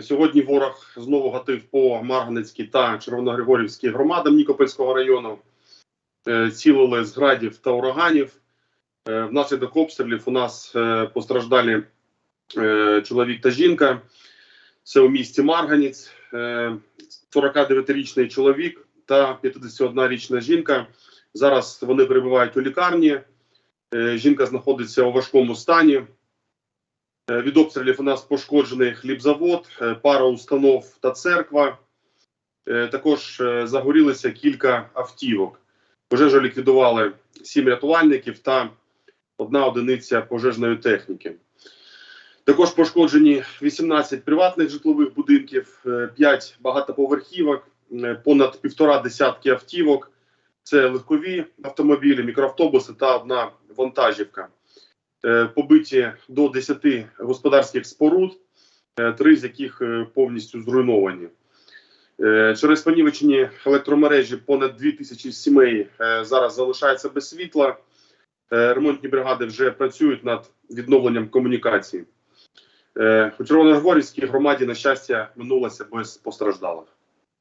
Сьогодні ворог знову гатив по Марганецькій та Червоногригорівській громадам Нікопольського району. Е, Цілили з градів та ураганів. Е, Внаслідок обстрілів у нас е, постраждалі чоловік та жінка. Це у місті Марганець, Е, 49-річний чоловік та 51-річна жінка. Зараз вони перебувають у лікарні. Жінка знаходиться у важкому стані. Е, Від обстрілів у нас пошкоджений хлібзавод, е, пара установ та церква. Е, Також загорілися кілька автівок. Пожежу ліквідували сім рятувальників та одна одиниця пожежної техніки. Також пошкоджені 18 приватних житлових будинків, 5 багатоповерхівок, понад півтора десятки автівок. Це легкові автомобілі, мікроавтобуси та одна вантажівка. Е, Побиті до 10 господарських споруд, е, три з яких е, повністю зруйновані. Через понівечені електромережі понад 2 тисячі сімей зараз залишаються без світла. Ремонтні бригади вже працюють над відновленням комунікації. У Червоногорівській громаді, на щастя, минулося без постраждалих.